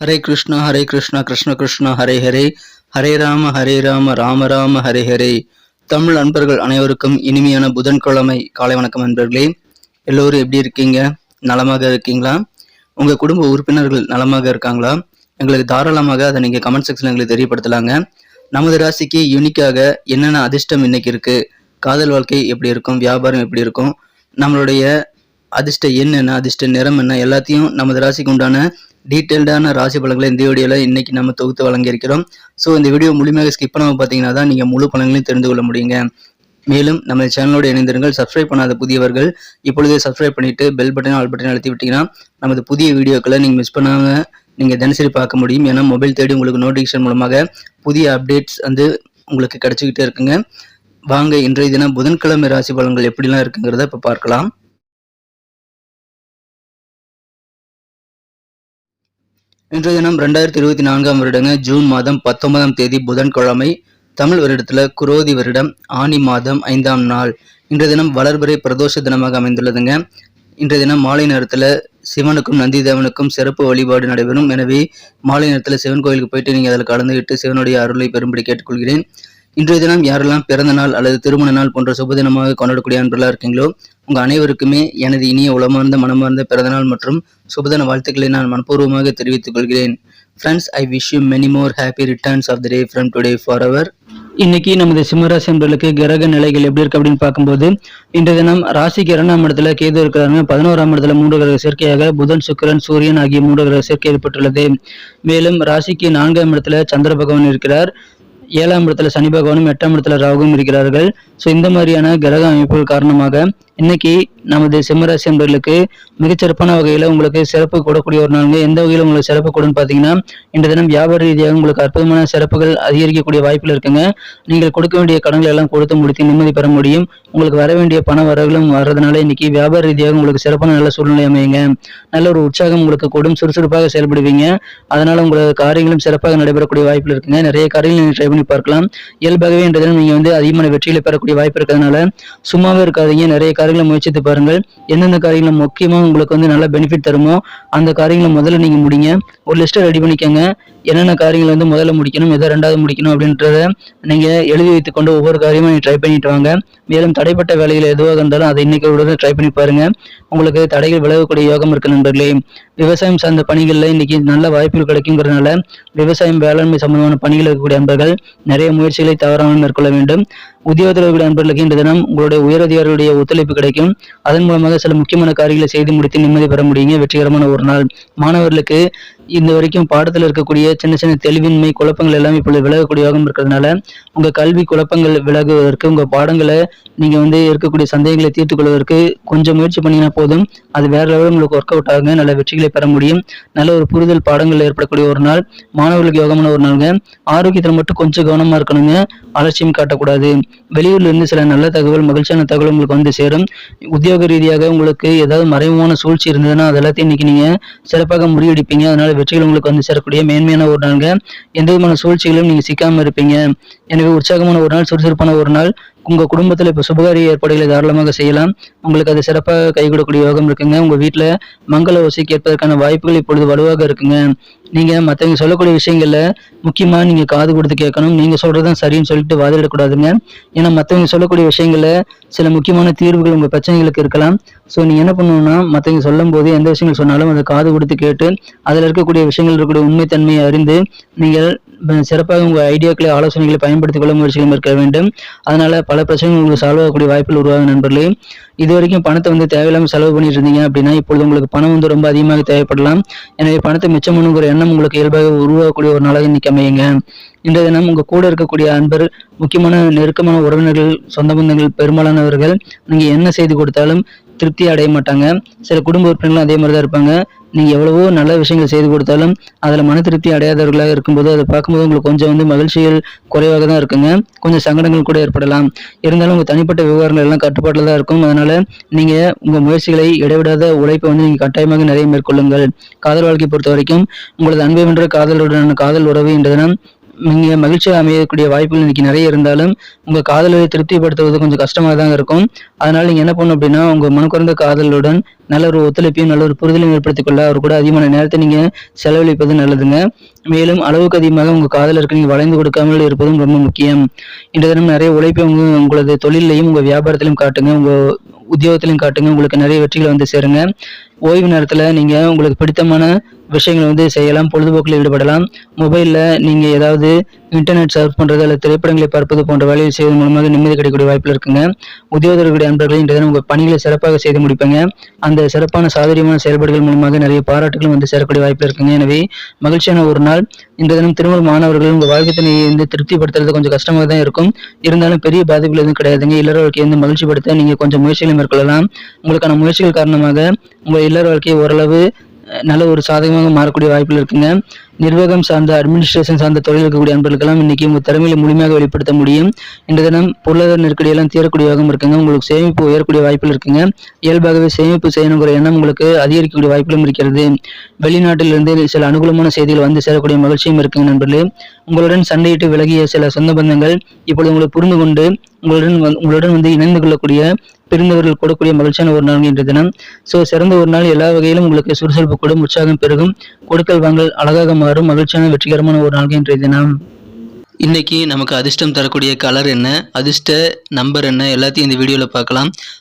ஹரே கிருஷ்ணா ஹரே கிருஷ்ணா கிருஷ்ண கிருஷ்ணா ஹரே ஹரே. ஹரே ராம ஹரே ராம ராம ராம ஹரே ஹரே. தமிழ் அன்பர்கள் அனைவருக்கும் இனிமையான புதன்கிழமை காலை வணக்கம் அன்பர்களே எல்லோரும் எப்படி இருக்கீங்க? நலமாக இருக்கீங்களா? உங்கள் குடும்ப உறுப்பினர்கள் நலமாக இருக்காங்களா? எங்களுக்கு தாராளமாக அதை நீங்கள் கமெண்ட் செக்ஷன் எங்களுக்கு தெரியப்படுத்தலாங்க. நமது ராசிக்கு யூனிக்காக என்னென்ன அதிர்ஷ்டம் இன்னைக்கு இருக்கு? காதல் வாழ்க்கை எப்படி இருக்கும்? வியாபாரம் எப்படி இருக்கும்? நம்மளுடைய அதிர்ஷ்ட எண் என்ன அதிர்ஷ்ட நிறம் என்ன? எல்லாத்தையும் நமது ராசிக்கு உண்டான டீட்டெயில்டான ராசி பலன்களை இந்த வீடியோவில் இன்றைக்கி நம்ம தொகுத்து வழங்கியிருக்கிறோம். ஸோ இந்த வீடியோ முழுமையாக ஸ்கிப் பண்ணாமல் பார்த்தீங்கன்னா தான் நீங்கள் முழு பலன்களையும் தெரிந்து கொள்ள முடியுங்க. மேலும் நம்ம சேனலோடு இணைந்திருங்கள். சப்ஸ்கிரைப் பண்ணாத புதியவர்கள் இப்பொழுதே சப்ஸ்கிரைப் பண்ணிட்டு பெல் பட்டன் ஆல் பட்டன் அழுத்தி விட்டீங்கன்னா நமது புதிய வீடியோக்களை நீங்கள் மிஸ் பண்ணாமல் நீங்கள் தினசரி பார்க்க முடியும். ஏன்னா மொபைல் தேடி உங்களுக்கு நோட்டிஃபிகேஷன் மூலமாக புதிய அப்டேட்ஸ் வந்து உங்களுக்கு கிடைச்சிக்கிட்டே இருக்குங்க. வாங்க இன்றைய தினம் புதன்கிழமை ராசி பலன்கள் எப்படிலாம் இருக்குங்கிறத இப்போ பார்க்கலாம். இன்றைய தினம் ரெண்டாயிரத்தி இருபத்தி நான்காம் வருடங்க ஜூன் மாதம் பத்தொன்பதாம் தேதி புதன்கிழமை தமிழ் வருடத்துல குரோதி வருடம் ஆனி மாதம் ஐந்தாம் நாள். இன்றைய தினம் வளர்பிறை பிரதோஷ தினமாக அமைந்துள்ளதுங்க. இன்றைய தினம் மாலை நேரத்துல சிவனுக்கும் நந்தி தேவனுக்கும் சிறப்பு வழிபாடு நடைபெறும். எனவே மாலை நேரத்துல சிவன் கோயிலுக்கு போயிட்டு நீங்க அதில் கலந்துகிட்டு சிவனுடைய அருளை பெறும்படி கேட்டுக்கொள்கிறேன். இன்றைய தினம் யாரெல்லாம் பிறந்த நாள் அல்லது திருமண நாள் போன்ற சுப தினமாக கொண்டாடக்கூடிய அன்பர்களாக இருக்கீங்களோ உங்க அனைவருக்குமே எனது இனிய உளமார்ந்த மனமார்ந்த பிறந்தநாள் மற்றும் சுபதின வாழ்த்துக்களை நான் மனப்பூர்வமாக தெரிவித்துக் கொள்கிறேன். Friends I wish you many more happy returns of the day from today for அவர் இன்னைக்கு நமது சிம்மராசி என்பர்களுக்கு கிரக நிலைகள் எப்படி இருக்கு அப்படின்னு பார்க்கும்போது இன்றைய தினம் ராசிக்கு இரண்டாம் இடத்துல கேது இருக்கிறாங்க பதினோராம் இடத்துல மூன்று கிரக சேர்க்கையாக புதன் சுக்கரன் சூரியன் ஆகிய மூன்று கிரக சேர்க்கை ஏற்பட்டுள்ளது. மேலும் ராசிக்கு நான்காம் இடத்துல சந்திர பகவான் இருக்கிறார். ஏழாம் இடத்துல சனி பகவானும் எட்டாம் இடத்துல ராகுவும் இருக்கிறார்கள். ஸோ இந்த மாதிரியான கிரக அமைப்புகள் காரணமாக இன்னைக்கு நமது சிம்மராசி என்பர்களுக்கு மிகச்சிறப்பான வகையில் உங்களுக்கு சிறப்பு கூடக்கூடிய ஒரு நாளுங்க. எந்த வகையில் உங்களுக்கு சிறப்பு கூடன்னு பார்த்தீங்கன்னா இந்த தினம் வியாபார ரீதியாக உங்களுக்கு அற்புதமான சிறப்புகள் அதிகரிக்கக்கூடிய வாய்ப்பில் இருக்குங்க. நீங்கள் கொடுக்க வேண்டிய கடன்களை எல்லாம் கொடுத்து முடித்து நிம்மதி பெற முடியும். உங்களுக்கு வர வேண்டிய பண வரவுகளும் வர்றதுனால இன்னைக்கு வியாபார ரீதியாக உங்களுக்கு சிறப்பான நல்ல சூழ்நிலை அமையுங்க. நல்ல ஒரு உற்சாகம் உங்களுக்கு கூடும். சுறுசுறுப்பாக செயல்படுவீங்க. அதனால உங்களுக்கு காரியங்களும் சிறப்பாக நடைபெறக்கூடிய வாய்ப்பில் இருக்குங்க. நிறைய காரியங்கள் நீங்கள் ட்ரை பண்ணி பார்க்கலாம். இயல்பாகவே இன்றைய தினம் நீங்கள் வந்து அதிகமான வெற்றிகளை பெறக்கூடிய வாய்ப்பு இருக்கிறதுனால சும்மாவே இருக்காதீங்க. நிறைய காரியங்களை முயற்சித்து பாருங்கள். எந்தெந்த காரியங்கள் முக்கியமாக உங்களுக்கு வந்து நல்ல பெனிஃபிட் தருமோ அந்த காரியங்களை முதல்ல நீங்கள் முடிங்க. ஒரு லிஸ்ட்டை ரெடி பண்ணிக்கோங்க. என்னென்ன காரியங்கள் வந்து முதல்ல முடிக்கணும் எதை ரெண்டாவது முடிக்கணும் அப்படின்றத நீங்கள் எழுதி வைத்துக்கொண்டு ஒவ்வொரு காரியமும் நீங்கள் ட்ரை பண்ணிட்டு வாங்க. மேலும் தடைப்பட்ட வேலைகள் எதுவாக இருந்தாலும் அதை இன்னைக்கு விட ட்ரை பண்ணி பாருங்கள் உங்களுக்கு தடைகள் விலகக்கூடிய யோகம் இருக்கு நண்பர்களே. விவசாயம் சார்ந்த பணிகளில் இன்னைக்கு நல்ல வாய்ப்புகள் கிடைக்குங்கிறதுனால விவசாயம் வேளாண்மை சம்பந்தமான பணிகள் இருக்கக்கூடிய நண்பர்கள் நிறைய முயற்சிகளை தவறாமல் மேற்கொள்ள வேண்டும். உத்தியோகத்தில் இருக்கக்கூடிய நண்பர்களுக்கு இந்த தினம் உங்களுடைய உயரதிகாரிகளுடைய ஒத்துழைப்பு கிடைக்கும். அதன் மூலமாக சில முக்கியமான காரியங்களை செய்து முடித்து நிம்மதி பெற முடியுங்க. வெற்றிகரமான ஒரு நாள். மாணவர்களுக்கு இந்த வரைக்கும் பாடத்தில் இருக்கக்கூடிய சின்ன சின்ன தெளிவின்மை குழப்பங்கள் எல்லாம் இப்பொழுது விலகக்கூடிய இருக்கிறதுனால உங்கள் கல்வி குழப்பங்கள் விலகுவதற்கு உங்கள் பாடங்களை நீங்க வந்து இருக்கக்கூடிய சந்தேகங்களை தீர்த்து கொள்வதற்கு கொஞ்சம் முயற்சி பண்ணிங்கன்னா போதும். அது வேற லெவலில் உங்களுக்கு ஒர்க் அவுட் ஆகுங்க. நல்ல வெற்றிகளை பெற முடியும். நல்ல ஒரு புரிதல் பாடங்கள் ஏற்படக்கூடிய ஒரு நாள். மாணவர்களுக்கு யோகமான ஒரு நாளுங்க. ஆரோக்கியத்தில் மட்டும் கொஞ்சம் கவனமா இருக்கணுங்க. அலட்சியம் காட்டக்கூடாது. வெளியூர்ல இருந்து சில நல்ல தகவல் மகிழ்ச்சியான தகவல் உங்களுக்கு வந்து சேரும். உத்தியோக ரீதியாக உங்களுக்கு ஏதாவது மறைமுகமான சூழ்ச்சி இருந்ததுன்னா அது எல்லாத்தையும் இன்னைக்கு நீங்க சிறப்பாக முறியடிப்பீங்க அதனால வெற்றிகள் உங்களுக்கு வந்து சேரக்கூடிய மேன்மையான ஒரு நாளுங்க. எந்த விதமான சூழ்ச்சிகளும் நீங்க சிக்காம இருப்பீங்க. எனவே உற்சாகமான ஒரு நாள் சுறுசுறுப்பான ஒரு நாள். உங்க குடும்பத்துல இப்ப சுபகாரிய ஏற்பாடுகளை தாராளமாக செய்யலாம். உங்களுக்கு அது சிறப்பாக கை கொடுக்கக்கூடிய யோகம் இருக்குங்க. உங்க வீட்டுல மங்கள ஓசை கேட்பதற்கான வாய்ப்புகள் இப்பொழுது வலுவாக இருக்குங்க. நீங்க மத்தவங்க சொல்லக்கூடிய விஷயங்கள்ல முக்கியமா நீங்க காது கொடுத்து கேட்கணும். நீங்க சொல்றதுதான் சரின்னு சொல்லிட்டு வாதிடக்கூடாதுங்க. ஏன்னா மத்தவங்க சொல்லக்கூடிய விஷயங்கள்ல சில முக்கியமான தீர்வுகள் உங்க பிரச்சனைகளுக்கு இருக்கலாம். ஸோ நீங்க என்ன பண்ணணும்னா மத்தவங்க சொல்லும் போது எந்த விஷயங்கள் சொன்னாலும் அதை காது கொடுத்து கேட்டு அதுல இருக்கக்கூடிய விஷயங்கள் இருக்கக்கூடிய உண்மைத்தன்மையை அறிந்து நீங்கள் சிறப்பாக உங்கள் ஐடியாக்களை ஆலோசனைகளை பயன்படுத்திக் கொள்ள முயற்சிகள் இருக்க வேண்டும். அதனால் பல பிரச்சனைகள் உங்களுக்கு சால்வ் ஆகக்கூடிய வாய்ப்புகள் உருவாகும் நண்பர்களே. இது வரைக்கும் பணத்தை வந்து தேவையில்லாமல் செலவு பண்ணிட்டு இருந்தீங்க அப்படின்னா இப்பொழுது உங்களுக்கு பணம் வந்து ரொம்ப அதிகமாக தேவைப்படலாம். எனவே பணத்தை மிச்சம் பண்ணுங்கிற எண்ணம் உங்களுக்கு இயல்பாக உருவாகக்கூடிய ஒரு நாளாக இன்னைக்கு அமையுங்க. இன்றைய தினம் உங்கள் கூட இருக்கக்கூடிய அன்பர் முக்கியமான நெருக்கமான உறவினர்கள் சொந்த பந்தங்கள் பெரும்பாலானவர்கள் நீங்கள் என்ன செய்து கொடுத்தாலும் திருப்தி அடைய மாட்டாங்க. சில குடும்ப உறுப்பினர்களும் அதே மாதிரி தான் இருப்பாங்க. நீங்க எவ்வளவோ நல்ல விஷயங்கள் செய்து கொடுத்தாலும் அதுல மன திருப்தி அடையாதவர்களாக இருக்கும்போது அதை பார்க்கும்போது உங்களுக்கு கொஞ்சம் வந்து மகிழ்ச்சிகள் குறைவாக தான் இருக்குங்க. கொஞ்சம் சங்கடங்கள் கூட ஏற்படலாம். இருந்தாலும் உங்க தனிப்பட்ட விவகாரங்கள் எல்லாம் கட்டுப்பாட்டில் தான் இருக்கும். அதனால நீங்க உங்க முயற்சிகளை இடைவிடாத உழைப்பை வந்து நீங்க கட்டாயமாக நிறைய மேற்கொள்ளுங்கள். காதல் வாழ்க்கை பொறுத்த வரைக்கும் உங்களது அன்பை வென்ற காதலுடனான காதல் உறவு என்றதுனால் நீங்கள் மகிழ்ச்சியாக அமையக்கூடிய வாய்ப்புகள் இன்றைக்கி நிறைய இருந்தாலும் உங்கள் காதலரை திருப்திப்படுத்துவது கொஞ்சம் கஷ்டமாக தான் இருக்கும். அதனால் நீங்கள் என்ன பண்ணணும் அப்படின்னா உங்கள் மனக்குறந்த காதலுடன் நல்ல ஒரு ஒத்துழைப்பையும் நல்ல ஒரு புரிதலையும் ஏற்படுத்திக் கொள்ள அவர் கூட அதிகமான நேரத்தை நீங்கள் செலவழிப்பது நல்லதுங்க. மேலும் அளவுக்கு அதிகமாக உங்கள் காதலருக்கு நீங்கள் வளைந்து கொடுக்காமல் இருப்பதும் ரொம்ப முக்கியம். இன்றைய தினம் நிறைய உழைப்பை உங்க உங்களது தொழிலையும் உங்கள் வியாபாரத்திலையும் காட்டுங்க. உங்கள் உத்தியோகத்திலையும் காட்டுங்க. உங்களுக்கு நிறைய வெற்றிகள் வந்து சேருங்க. ஓய்வு நேரத்தில் நீங்கள் உங்களுக்கு பிடித்தமான விஷயங்களை வந்து செய்யலாம் பொழுதுபோக்கில் ஈடுபடலாம். மொபைலில் நீங்கள் ஏதாவது இன்டர்நெட் சர்ஃப் பண்ணுறது அல்லது திரைப்படங்களை பார்ப்பது போன்ற வேலையை செய்வதன் மூலமாக நிம்மதி கிடைக்கக்கூடிய வாய்ப்பில் இருக்குங்க. உத்தியோகர்களுடைய அன்பர்கள் இன்றைய தினம் உங்கள் பணிகளை சிறப்பாக செய்து முடிப்பேங்க. அந்த சிறப்பான சாதுரியமான செயல்பாடுகள் மூலமாக நிறைய பாராட்டுகளும் வந்து சேரக்கூடிய வாய்ப்பில் இருக்குங்க. எனவே மகிழ்ச்சியான ஒரு நாள். இன்றைய தினம் திருமண மாணவர்கள் உங்கள் வாழ்க்கை வந்து திருப்திப்படுத்துறது கொஞ்சம் கஷ்டமாக தான் இருக்கும். இருந்தாலும் பெரிய பாதிப்புகள் எதுவும் கிடையாதுங்க. இல்லற வாழ்க்கையை வந்து மகிழ்ச்சிப்படுத்த நீங்கள் கொஞ்சம் முயற்சிகளை மேற்கொள்ளலாம். உங்களுக்கான முயற்சிகள் காரணமாக உங்கள் இல்லற வாழ்க்கையை ஓரளவு நல்ல ஒரு சாதகமாக மாறக்கூடிய வாய்ப்புகள் இருக்குங்க. நிர்வாகம் சார்ந்த அட்மினிஸ்ட்ரேஷன் சார்ந்த தொழில் இருக்கக்கூடிய அன்பர்களுக்கெல்லாம் இன்றைக்கி உங்கள் திறமையை முழுமையாக வெளிப்படுத்த முடியும். இந்த தினம் பொருளாதார நெருக்கடியெல்லாம் தீரக்கூடிய வகம் இருக்குங்க. உங்களுக்கு சேமிப்பு உயரக்கூடிய வாய்ப்புகள் இருக்குங்க. இயல்பாகவே சேமிப்பு செய்யணுங்கிற எண்ணம் உங்களுக்கு அதிகரிக்கக்கூடிய வாய்ப்புகளும் இருக்கிறது. வெளிநாட்டிலிருந்து சில அனுகூலமான செய்திகள் வந்து சேரக்கூடிய மகிழ்ச்சியும் இருக்குங்க நண்பர்களே. உங்களுடன் சண்டையிட்டு விலகிய சில சொந்த பந்தங்கள் இப்பொழுது உங்களை புரிந்து கொண்டு உங்களுடன் உங்களுடன் வந்து இணைந்து கொள்ளக்கூடிய பிரிந்தவர்கள் கூடக்கூடிய மகிழ்ச்சியான ஒரு நாள் இன்றைய தினம். ஸோ சிறந்த ஒரு நாள் எல்லா வகையிலும் உங்களுக்கு சுறுசுறுப்பு கூடும் உற்சாகம் பெருகும். கொடுக்கல் வாங்கல் அழகாக மாறும் மகிழ்ச்சியான வெற்றிகரமான ஒரு நாள் இன்றைய தினம். இன்னைக்கு நமக்கு அதிர்ஷ்டம் தரக்கூடிய கலர் என்ன அதிர்ஷ்ட நம்பர் என்ன எல்லாத்தையும் இந்த வீடியோவில் பார்க்கலாம்.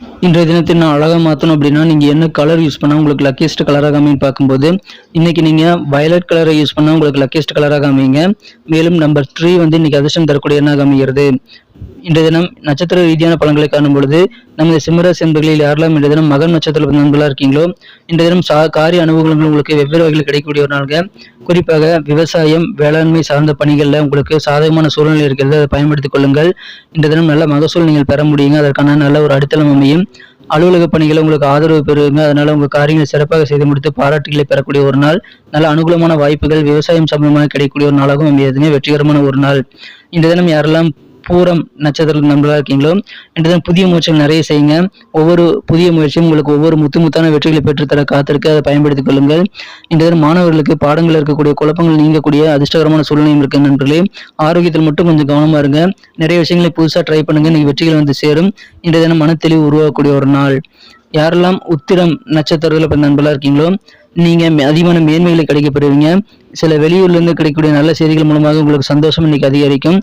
இன்றைய தினத்தை நான் அழகாக மாற்றணும் அப்படின்னா நீங்கள் என்ன கலர் யூஸ் பண்ணால் உங்களுக்கு லக்கியஸ்ட் கலராக அமைன்னு பார்க்கும்போது இன்னைக்கு நீங்கள் வயலட் கலரை யூஸ் பண்ணால் உங்களுக்கு லக்கியஸ்ட் கலராக அமைங்க மேலும் நம்பர் த்ரீ வந்து இன்னைக்கு அதிர்ஷ்டம் தரக்கூடிய எண்ணாக அமைகிறது இன்றைய தினம் நட்சத்திர ரீதியான பலன்களை காணும் பொழுது நமது சிம்மராசி என்பர்களில் யாரெல்லாம் இன்றைய தினம் மகன் நட்சத்திர நண்பர்களாக இருக்கீங்களோ இன்றைய தினம் சா காரிய அனுபவங்கள் உங்களுக்கு வெவ்வேறு வகையில் கிடைக்கக்கூடிய ஒரு நாள்கள் குறிப்பாக விவசாயம் வேளாண்மை சார்ந்த பணிகளில் உங்களுக்கு சாதகமான சூழ்நிலை இருக்கிறது. அதை பயன்படுத்திக் கொள்ளுங்கள். இன்றைய தினம் நல்ல மகசூல் நீங்கள் பெற முடியுங்க. அதற்கான நல்ல ஒரு அடித்தளம் அமையும். அலுவலக பணிகளை உங்களுக்கு ஆதரவு பெறுங்க. அதனால உங்க காரியங்களை சிறப்பாக செய்து முடித்து பாராட்டுகளை பெறக்கூடிய ஒரு நாள். நல்ல அனுகூலமான வாய்ப்புகள் விவசாயம் சம்பந்தமாக கிடைக்கக்கூடிய ஒரு நாளாகவும் அமையாதுங்க. வெற்றிகரமான ஒரு நாள். இந்த தினம் யாரெல்லாம் பூரம் நட்சத்திர நண்பர்களாக இருக்கீங்களோ? இன்றைய புதிய முயற்சிகள் நிறைய செய்யுங்க. ஒவ்வொரு புதிய முயற்சியும் உங்களுக்கு ஒவ்வொரு முத்து முத்தான வெற்றிகளை பெற்றுத்தர காத்திருக்க அதை பயன்படுத்திக் கொள்ளுங்கள். இன்றைய மாணவர்களுக்கு பாடங்கள் இருக்கக்கூடிய குழப்பங்கள் நீங்கக்கூடிய அதிர்ஷ்டகரமான சூழ்நிலையும் இருக்கு நண்பர்களே. ஆரோக்கியத்தில் மட்டும் கொஞ்சம் கவனமா இருங்க. நிறைய விஷயங்களை புதுசா ட்ரை பண்ணுங்க. இன்னைக்கு வெற்றிகள் வந்து சேரும். இன்றைய தினம் மனத்தெளிவு உருவாக்கக்கூடிய ஒரு நாள். யாரெல்லாம் உத்திரம் நட்சத்திரத்தில் பிறந்த நண்பர்களாக இருக்கீங்களோ? நீங்க அதிகமான மேன்மைகளை கிடைக்கப்படுவீங்க சில வெளியூர்ல இருந்து கிடைக்கக்கூடிய நல்ல செய்திகள் மூலமாக உங்களுக்கு சந்தோஷம் இன்னைக்கு அதிகரிக்கும்.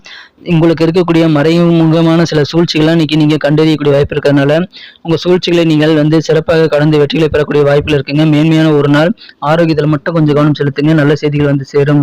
உங்களுக்கு இருக்கக்கூடிய மறைமுகமான சில சூழ்ச்சிகள்லாம் இன்னைக்கு நீங்க கண்டறியக்கூடிய வாய்ப்பு இருக்கிறதுனால உங்க சூழ்ச்சிகளை நீங்கள் வந்து சிறப்பாக கடந்து வெற்றிகளை பெறக்கூடிய வாய்ப்பில் இருக்குங்க. மேன்மையான ஒரு நாள் ஆரோக்கியத்தில் மட்டும் கொஞ்சம் கவனம் செலுத்துங்க. நல்ல செய்திகள் வந்து சேரும்.